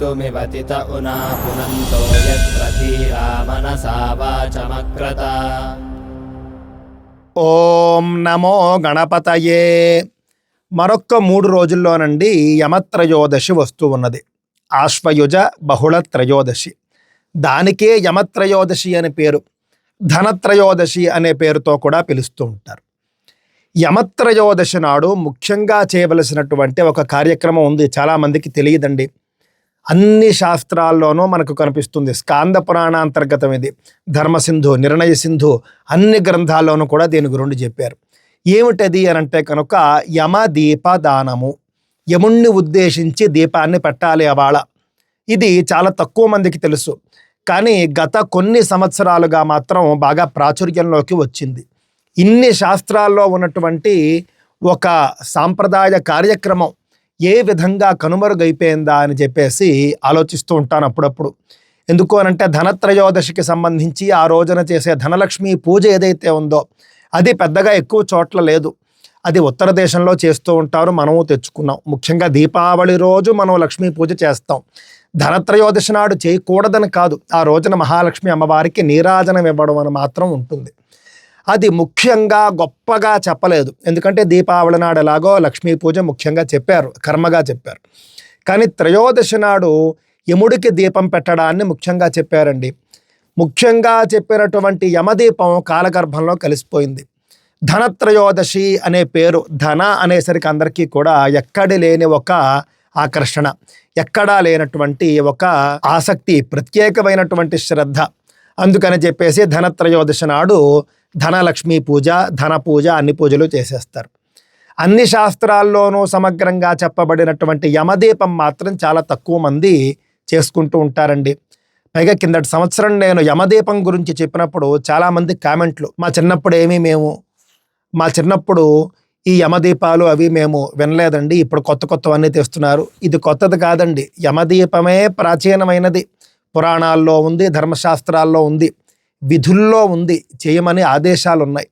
कर्तुमिवतित उना पुनन्तो यत्र धीरा मनसा वाचमक्रत ఓం నమో గణపతయే మరొక్క మూడు రోజుల్లోనండి యమత్రయోదశి వస్తూ ఉన్నది ఆశ్వయుజ బహుళ త్రయోదశి దానికే యమత్రయోదశి అని పేరు ధనత్రయోదశి అనే పేరుతో కూడా పిలుస్తూ ఉంటారు యమత్రయోదశి నాడు ముఖ్యంగా చేయవలసినటువంటి ఒక కార్యక్రమం ఉంది చాలామందికి తెలియదండి అన్ని శాస్త్రాల్లోనూ మనకు కనిపిస్తుంది. స్కాంద పురాణ అంతర్గతం ఇది ధర్మసింధు నిర్ణయ సింధు అన్ని గ్రంథాల్లోనూ కూడా దీని గురించి చెప్పారు. ఏమిటది అని అంటే కనుక యమ దీప దానము. యముణ్ణి ఉద్దేశించి దీపాన్ని పెట్టాలి అవాళ ఇది చాలా తక్కువ మందికి తెలుసు. కానీ గత కొన్ని సంవత్సరాలుగా మాత్రం బాగా ప్రాచుర్యంలోకి వచ్చింది. ఇన్ని శాస్త్రాల్లో ఉన్నటువంటి ఒక సాంప్రదాయ కార్యక్రమం ఏ విధంగా కనుమరుగైపోయిందా అని చెప్పేసి ఆలోచిస్తూ ఉంటాను అప్పుడప్పుడు. ఎందుకు అనంటే ధనత్రయోదశికి సంబంధించి ఆ రోజున చేసే ధనలక్ష్మి పూజ ఏదైతే ఉందో అది పెద్దగా ఎక్కువ చోట్ల లేదు. అది ఉత్తర దేశంలో చేస్తూ ఉంటారు మనము తెచ్చుకున్నాం. ముఖ్యంగా దీపావళి రోజు మనం లక్ష్మీ పూజ చేస్తాం. ధనత్రయోదశి నాడు చేయకూడదని కాదు. ఆ రోజున మహాలక్ష్మి అమ్మవారికి నీరాజనం ఇవ్వడం అని మాత్రం ఉంటుంది. అది ముఖ్యంగా గొప్పగా చెప్పలేదు. ఎందుకంటే దీపావళి నాడు ఎలాగో లక్ష్మీ పూజ ముఖ్యంగా చెప్పారు కర్మగా చెప్పారు. కానీ త్రయోదశి నాడు యముడికి దీపం పెట్టడాన్ని ముఖ్యంగా చెప్పారండి. ముఖ్యంగా చెప్పినటువంటి యమదీపం కాలగర్భంలో కలిసిపోయింది. ధనత్రయోదశి అనే పేరు ధన అనేసరికి అందరికీ కూడా ఎక్కడి లేని ఒక ఆకర్షణ ఎక్కడా లేనటువంటి ఒక ఆసక్తి ప్రత్యేకమైనటువంటి శ్రద్ధ. అందుకని చెప్పేసి ధనత్రయోదశి నాడు ధనలక్ష్మి పూజ ధన పూజ అన్ని పూజలు చేసేస్తారు. అన్ని శాస్త్రాల్లోనూ సమగ్రంగా చెప్పబడినటువంటి యమదీపం మాత్రం చాలా తక్కువ మంది చేసుకుంటూ ఉంటారండి. పైగా కిందటి సంవత్సరం నేను యమదీపం గురించి చెప్పినప్పుడు చాలామంది కామెంట్లు మా చిన్నప్పుడు ఏమీ మేము మా చిన్నప్పుడు ఈ యమదీపాలు అవి మేము వినలేదండి ఇప్పుడు కొత్త కొత్తవన్నీ తెస్తున్నారు. ఇది కొత్తది కాదండి యమదీపమే ప్రాచీనమైనది. పురాణాల్లో ఉంది ధర్మశాస్త్రాల్లో ఉంది. విధుల్లో ఉంది చేయమని ఆదేశాలు ఉన్నాయి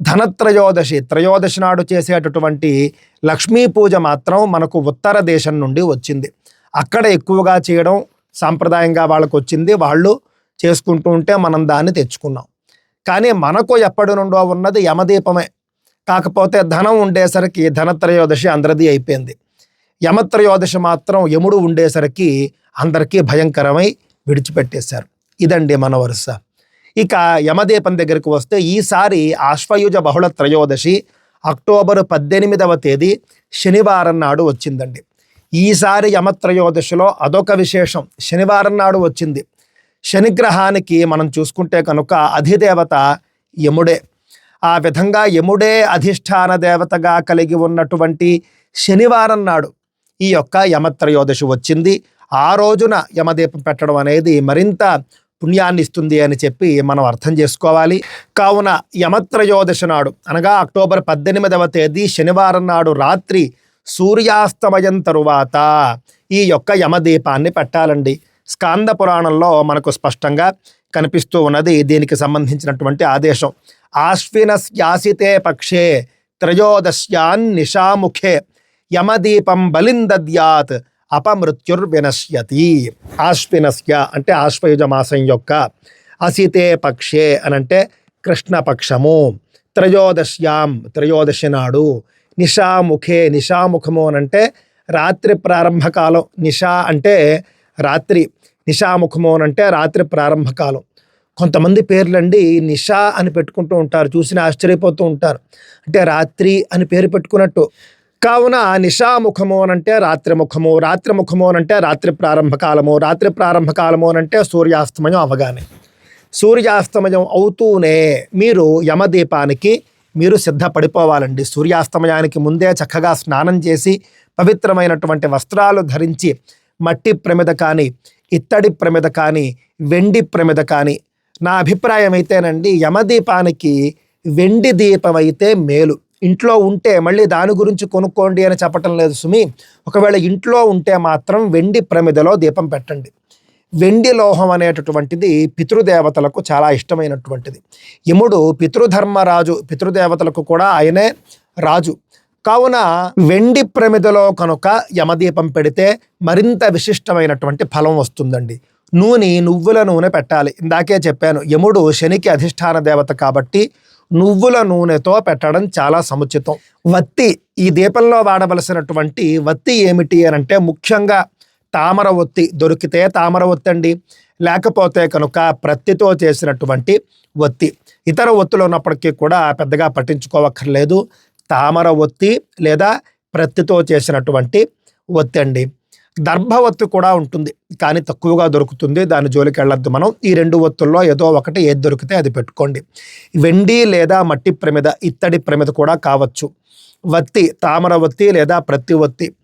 ధనత్రయోదశి త్రయోదశి నాడు చేసేటటువంటి లక్ష్మీ పూజ మాత్రం మనకు ఉత్తర దేశం నుండి వచ్చింది. అక్కడ ఎక్కువగా చేయడం సాంప్రదాయంగా వాళ్ళకు వచ్చింది. వాళ్ళు చేసుకుంటూ ఉంటే మనం దాన్ని తెచ్చుకున్నాం. కానీ మనకు ఎప్పటి నుండో ఉన్నది యమదీపమే. కాకపోతే ధనం ఉండేసరికి ధనత్రయోదశి అందరిది అయిపోయింది. యమత్రయోదశి మాత్రం యముడు ఉండేసరికి అందరికీ భయంకరమై విడిచిపెట్టేశారు. ఇదండి మన వరుస. ఇక యమదీపం దగ్గరికి వస్తే ఈసారి ఆశ్వయుజ బహుళ త్రయోదశి అక్టోబర్ పద్దెనిమిదవ తేదీ శనివారం నాడు వచ్చిందండి. ఈసారి యమత్రయోదశిలో అదొక విశేషం. శనివారం నాడు వచ్చింది. శనిగ్రహానికి మనం చూసుకుంటే కనుక అధిదేవత యముడే. ఆ విధంగా యముడే అధిష్టాన దేవతగా కలిగి ఉన్నటువంటి శనివారం నాడు ఈ యొక్క యమత్రయోదశి వచ్చింది. ఆ రోజున యమదీపం పెట్టడం అనేది మరింత పుణ్యాన్ని ఇస్తుంది అని చెప్పి మనం అర్థం చేసుకోవాలి. కావున యమత్రయోదశి నాడు అనగా అక్టోబర్ పద్దెనిమిదవ తేదీ శనివారం నాడు రాత్రి సూర్యాస్తమయం తరువాత ఈ యొక్క యమదీపాన్ని పెట్టాలండి. స్కాంద పురాణంలో మనకు స్పష్టంగా కనిపిస్తూ ఉన్నది దీనికి సంబంధించినటువంటి ఆదేశం. ఆశ్వినస్యాసితే పక్షే త్రయోదశ్యాన్ నిషాముఖే యమదీపం బలిందద్యాత్ అపమృత్యుర్వినశ్యతి. ఆశ్వినస్య అంటే ఆశ్వయుజ మాసం యొక్క అసితే పక్షే అనంటే కృష్ణపక్షము. త్రయోదశ్యాం త్రయోదశి నాడు నిషాముఖే నిషాముఖము అనంటే రాత్రి ప్రారంభకాలం. నిషా అంటే రాత్రి నిషాముఖము అనంటే రాత్రి ప్రారంభకాలం. కొంతమంది పేర్లండి నిషా అని పెట్టుకుంటూ ఉంటారు చూసిన ఆశ్చర్యపోతూ ఉంటారు. అంటే రాత్రి అని పేరు పెట్టుకున్నట్టు. కావున నిషాముఖము అనంటే రాత్రి ముఖము రాత్రి అనంటే రాత్రి ప్రారంభకాలము రాత్రి ప్రారంభకాలము అనంటే సూర్యాస్తమయం అవగానే. సూర్యాస్తమయం అవుతూనే మీరు యమదీపానికి మీరు సిద్ధపడిపోవాలండి. సూర్యాస్తమయానికి ముందే చక్కగా స్నానం చేసి పవిత్రమైనటువంటి వస్త్రాలు ధరించి మట్టి ప్రమిద కానీ ఇత్తడి ప్రమిద కానీ వెండి ప్రమిద కానీ నా అభిప్రాయం అయితేనండి యమదీపానికి వెండి దీపం అయితే మేలు. ఇంట్లో ఉంటే మళ్ళీ దాని గురించి కొనుక్కోండి అని చెప్పటం లేదు సుమి. ఒకవేళ ఇంట్లో ఉంటే మాత్రం వెండి ప్రమిదలో దీపం పెట్టండి. వెండి లోహం అనేటటువంటిది పితృదేవతలకు చాలా ఇష్టమైనటువంటిది. యముడు పితృధర్మరాజు పితృదేవతలకు కూడా ఆయనే రాజు. కావున వెండి ప్రమిదలో కనుక యమదీపం పెడితే మరింత విశిష్టమైనటువంటి ఫలం వస్తుందండి. నూనె నువ్వుల నూనె పెట్టాలి. ఇందాకే చెప్పాను యముడు శనికి అధిష్టాన దేవత కాబట్టి నువ్వుల నూనెతో పెట్టడం చాలా సముచితం. వత్తి ఈ దీపంలో వాడవలసినటువంటి వత్తి ఏమిటి అని అంటే ముఖ్యంగా తామర ఒత్తి దొరికితే తామర ఒత్తి అండి లేకపోతే కనుక ప్రత్తితో చేసినటువంటి ఒత్తి ఇతర ఒత్తులు ఉన్నప్పటికీ కూడా పెద్దగా పట్టించుకోవక్కర్లేదు. తామర ఒత్తి లేదా ప్రత్తితో చేసినటువంటి ఒత్తి దర్భవత్తు కూడా ఉంటుంది. కానీ తక్కువగా దొరుకుతుంది. దాని జోలికి వెళ్ళొద్దు మనం. ఈ రెండు ఒత్తుల్లో ఏదో ఒకటి ఏది దొరికితే అది పెట్టుకోండి. వెండి లేదా మట్టి ప్రమిద ఇత్తడి ప్రమిద కూడా కావచ్చు. వత్తి తామర ఒత్తి లేదా ప్రత్తి ఒత్తి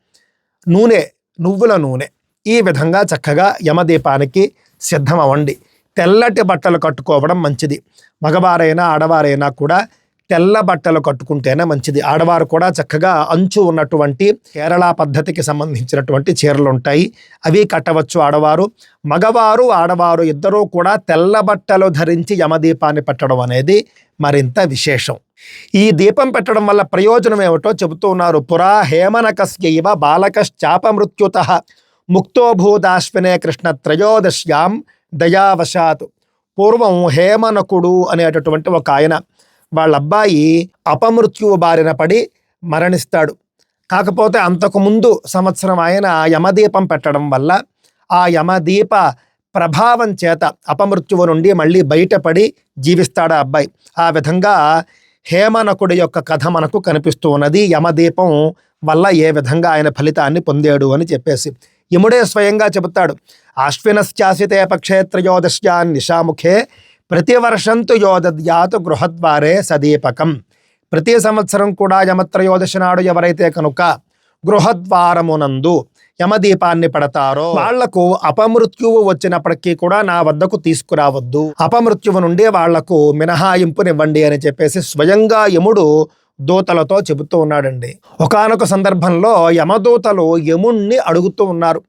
నూనె నువ్వుల నూనె ఈ విధంగా చక్కగా యమదీపానికి సిద్ధమవ్వండి. తెల్లటి బట్టలు కట్టుకోవడం మంచిది. మగవారైనా ఆడవారైనా కూడా తెల్ల బట్టలు కట్టుకుంటేనే మంచిది. ఆడవారు కూడా చక్కగా అంచు ఉన్నటువంటి కేరళ పద్ధతికి సంబంధించినటువంటి చీరలు ఉంటాయి. అవి కట్టవచ్చు ఆడవారు. మగవారు ఆడవారు ఇద్దరూ కూడా తెల్ల బట్టలు ధరించి యమదీపాన్ని పెట్టడం అనేది మరింత విశేషం. ఈ దీపం పెట్టడం వల్ల ప్రయోజనం ఏమిటో చెబుతూ ఉన్నారు. పురా హేమనకస్యవ బాలకశ్చాప మృత్యుత ముక్తోభూదాశ్వినే కృష్ణ త్రయోదశ్యాం దయావశాత్. పూర్వం హేమనకుడు అనేటటువంటి ఒక ఆయన వాళ్ళ అబ్బాయి అపమృత్యువు బారిన పడి మరణిస్తాడు. కాకపోతే అంతకుముందు సంవత్సరం ఆయన యమదీపం పెట్టడం వల్ల ఆ యమదీప ప్రభావం చేత అపమృత్యువు నుండి మళ్ళీ బయటపడి జీవిస్తాడు ఆ అబ్బాయి? ఆ విధంగా హేమనకుడి యొక్క కథ మనకు కనిపిస్తూ ఉన్నది. యమదీపం వల్ల ఏ విధంగా ఆయన ఫలితాన్ని పొందాడు అని చెప్పేసి. యముడే స్వయంగా చెబుతాడు. ఆశ్వినశ్చాసితే పక్షే నిషాముఖే ప్రతి ప్రతివర్షంతు యోదద్యాతు గృహద్వారే సదీపకం. ప్రతి సంవత్సరం కూడా యమత్రయోదశి నాడు ఎవరైతే కనుక గృహద్వారమునందు యమదీపాన్ని పడతారో వాళ్ళకు అపమృత్యువు వచ్చినప్పటికీ కూడా నా వద్దకు తీసుకురావద్దు. అపమృత్యువు నుండి వాళ్ళకు మినహాయింపునివ్వండి అని చెప్పేసి స్వయంగా యముడు దూతలతో చెబుతూ ఉన్నాడండి. ఒకానొక సందర్భంలో యమదూతలు యముణ్ణి అడుగుతూ ఉన్నారు.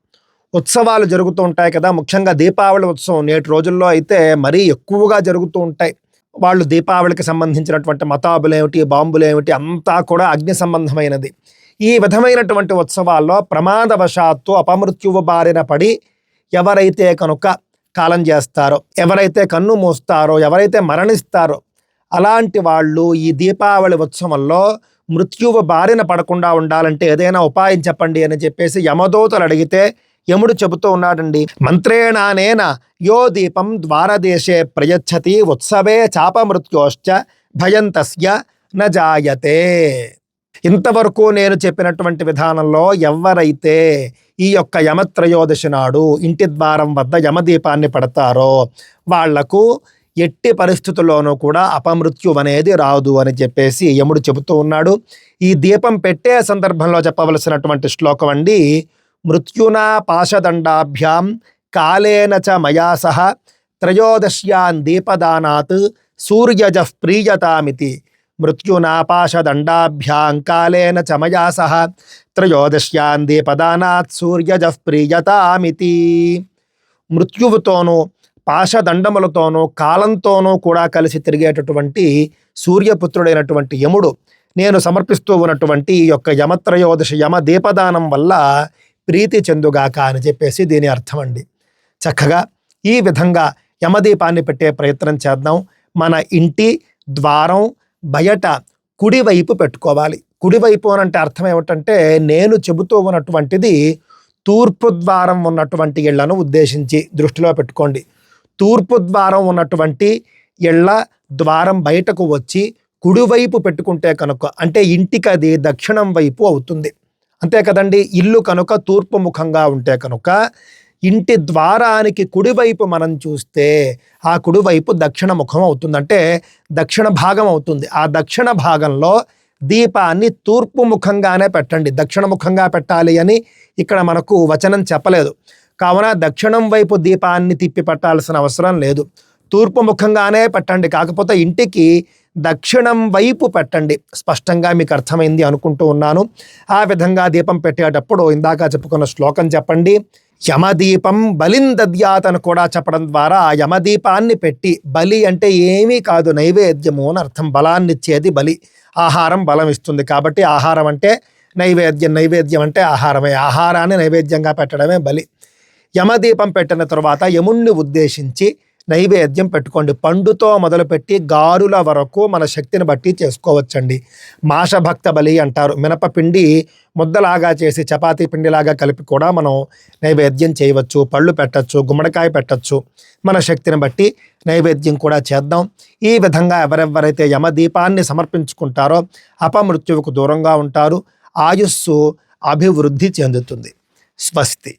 ఉత్సవాలు జరుగుతూ ఉంటాయి కదా. ముఖ్యంగా దీపావళి ఉత్సవం నేటి రోజుల్లో అయితే మరీ ఎక్కువగా జరుగుతూ ఉంటాయి. వాళ్ళు దీపావళికి సంబంధించినటువంటి మతాబులు ఏమిటి బాంబులు ఏమిటి అంతా కూడా అగ్ని సంబంధమైనది. ఈ విధమైనటువంటి ఉత్సవాల్లో ప్రమాదవశాత్తు అపమృత్యువు బారిన పడి ఎవరైతే కనుక కాలం చేస్తారో ఎవరైతే కన్ను మూస్తారో ఎవరైతే మరణిస్తారో అలాంటి వాళ్ళు ఈ దీపావళి ఉత్సవంలో మృత్యువు బారిన పడకుండా ఉండాలంటే ఏదైనా ఉపాయం చెప్పండి అని చెప్పేసి యమదోతలు అడిగితే యముడు చెబుతూ ఉన్నాడండి మంత్రేణానేన యో దీపం ద్వారదేశే ప్రయచ్చతి ఉత్సవే చాపమృత్యోశ్చ భయం నజాయతే న జాయతే. ఇంతవరకు నేను చెప్పినటువంటి విధానంలో ఎవరైతే ఈ యొక్క యమత్రయోదశి నాడు ఇంటి ద్వారం వద్ద యమదీపాన్ని పడతారో వాళ్ళకు ఎట్టి పరిస్థితుల్లోనూ కూడా అపమృత్యు అనేది రాదు అని చెప్పేసి యముడు చెబుతూ ఉన్నాడు. ఈ దీపం పెట్టే సందర్భంలో చెప్పవలసినటువంటి శ్లోకం అండి మృత్యునా పాశదండాభ్యాం కాలేన చ మయా సహ త్రయోదశ్యాన్ దీపదానాత్ సూర్యజ ప్రీయతామితి. మృత్యునా పాశదండాభ్యాం కాలేన చ మయా సహ త్రయోదశ్యాన్ దీపదానాత్ సూర్యజ ప్రీయతామితి. మృత్యువుతోనూ పాశదండములతోనూ కాలంతోనూ కూడా కలిసి తిరిగేటటువంటి సూర్యపుత్రుడైనటువంటి యముడు. నేను సమర్పిస్తూ ఉన్నటువంటి ఈ యొక్క యమత్రయోదశ యమ దీపదానం వల్ల ప్రీతి చెందుగాక అని చెప్పేసి దీని అర్థం అండి చక్కగా ఈ విధంగా యమదీపాన్ని పెట్టే ప్రయత్నం చేద్దాం. మన ఇంటి ద్వారం బయట కుడివైపు పెట్టుకోవాలి. కుడివైపు అని అంటే అర్థం ఏమిటంటే నేను చెబుతూ ఉన్నటువంటిది తూర్పు ద్వారం ఉన్నటువంటి ఇళ్ళను ఉద్దేశించి దృష్టిలో పెట్టుకోండి. తూర్పు ద్వారం ఉన్నటువంటి ఇళ్ళ ద్వారం బయటకు వచ్చి కుడివైపు పెట్టుకుంటే కనుక అంటే ఇంటికి అది దక్షిణం వైపు అవుతుంది. అంతే కదండి ఇల్లు కనుక తూర్పు ముఖంగా ఉంటే కనుక ఇంటి ద్వారానికి కుడివైపు మనం చూస్తే ఆ కుడివైపు దక్షిణ ముఖం అవుతుంది. అంటే దక్షిణ భాగం అవుతుంది. ఆ దక్షిణ భాగంలో దీపాన్ని తూర్పు ముఖంగానే పెట్టండి. దక్షిణ ముఖంగా పెట్టాలి అని ఇక్కడ మనకు వచనం చెప్పలేదు. కావున దక్షిణం వైపు దీపాన్ని తిప్పి పెట్టాల్సిన అవసరం లేదు. తూర్పు ముఖంగానే పెట్టండి. కాకపోతే ఇంటికి దక్షిణం వైపు పెట్టండి. స్పష్టంగా మీకు అర్థమైంది అనుకుంటూ ఉన్నాను. ఆ విధంగా దీపం పెట్టేటప్పుడు ఇందాక చెప్పుకున్న శ్లోకం చెప్పండి. యమదీపం బలిందద్యాత్ అని కూడా చెప్పడం ద్వారా ఆ యమదీపాన్ని పెట్టి బలి అంటే ఏమీ కాదు నైవేద్యము అని అర్థం. బలాన్ని ఇచ్చేది బలి. ఆహారం బలం ఇస్తుంది కాబట్టి ఆహారం అంటే నైవేద్యం నైవేద్యం అంటే ఆహారమే. ఆహారాన్ని నైవేద్యంగా పెట్టడమే బలి. యమదీపం పెట్టిన తర్వాత యముణ్ణి ఉద్దేశించి నైవేద్యం పెట్టుకోండి. పండుతో మొదలుపెట్టి గారుల వరకు మన శక్తిని బట్టి చేసుకోవచ్చండి. మాషభక్త బలి అంటారు. మినపపిండి ముద్దలాగా చేసి చపాతీ పిండిలాగా కలిపి కూడా మనం నైవేద్యం చేయవచ్చు. పళ్ళు పెట్టచ్చు గుమ్మడికాయ పెట్టచ్చు. మన శక్తిని బట్టి నైవేద్యం కూడా చేద్దాం. ఈ విధంగా ఎవరెవరైతే యమదీపాన్ని సమర్పించుకుంటారో అపమృత్యువుకు దూరంగా ఉంటారు. ఆయుస్సు అభివృద్ధి చెందుతుంది. స్వస్తి.